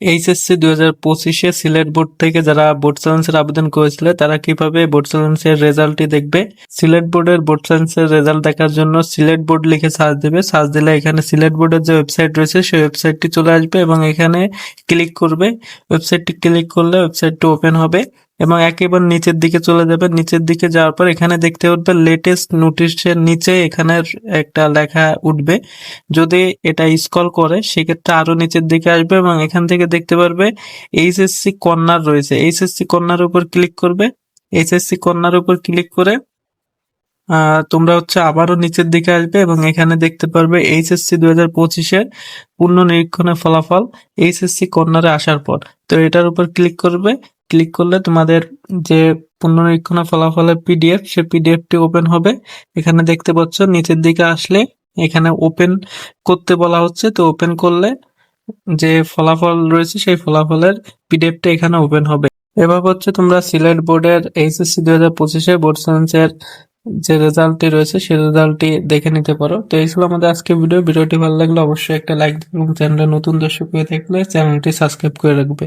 HSC দুই হাজার পঁচিশে সিলেট বোর্ড থেকে যারা বোর্ড সায়েন্সের আবেদন করেছিল, তারা কীভাবে বোর্ড সায়েন্সের রেজাল্টটি দেখবে? সিলেট বোর্ডের বোর্ড সায়েন্সের রেজাল্ট দেখার জন্য সিলেট বোর্ড লিখে সার্চ দেবে। সার্চ দিলে এখানে সিলেট বোর্ডের যে ওয়েবসাইট রয়েছে, সেই ওয়েবসাইটটি চলে আসবে এবং এখানে ক্লিক করবে। ওয়েবসাইটটি ক্লিক করলে ওয়েবসাইটটি ওপেন হবে। এবং একেবারে নিচের দিকে চলে যাবে। নিচের দিকে যাওয়ার পর এখানে দেখতে উঠবে লেটেস্ট নোটিশের নিচে এখানে একটা লেখা উঠবে। যদি এটা স্ক্রল করে, সেক্ষেত্রে আরও নিচের দিকে আসবে এবং এখান থেকে দেখতে পারবে এইচএসসি কর্নার রয়েছে। এইচএসসি কর্নার উপর ক্লিক করবে। এইচএসসি কর্নার উপর ক্লিক করে তোমরা হচ্ছে আবারও নিচের দিকে আসবে এবং এখানে দেখতে পারবে এইচএসসি দু হাজার পঁচিশের পূর্ণ নিরীক্ষণের ফলাফল এইচএসসি কর্নারে আসার পর। তো এটার উপর ক্লিক করবে। ক্লিক করলে তোমাদের যে পুনরীক্ষণের ফলাফলের পিডিএফ সে পিডিএফটি ওপেন হবে। এখানে দেখতে পাচ্ছ, নিচের দিকে আসলে এখানে ওপেন করতে বলা হচ্ছে। তো ওপেন করলে যে ফলাফল রয়েছে, সেই ফলাফলের পিডিএফটা এখানে ওপেন হবে। এভাবে হচ্ছে তোমরা সিলেট বোর্ডের এইচএসসি দুই হাজার পঁচিশে বোর্ড সায়েন্সের যে রেজাল্টটি রয়েছে, সেই রেজাল্টটি দেখে নিতে পারো। তো এই ছিল আমাদের আজকে ভিডিও। ভিডিওটি ভালো লাগলে অবশ্যই একটা লাইক এবং চ্যানেলে নতুন দর্শক হয়ে থাকলে চ্যানেলটি সাবস্ক্রাইব করে রাখবে।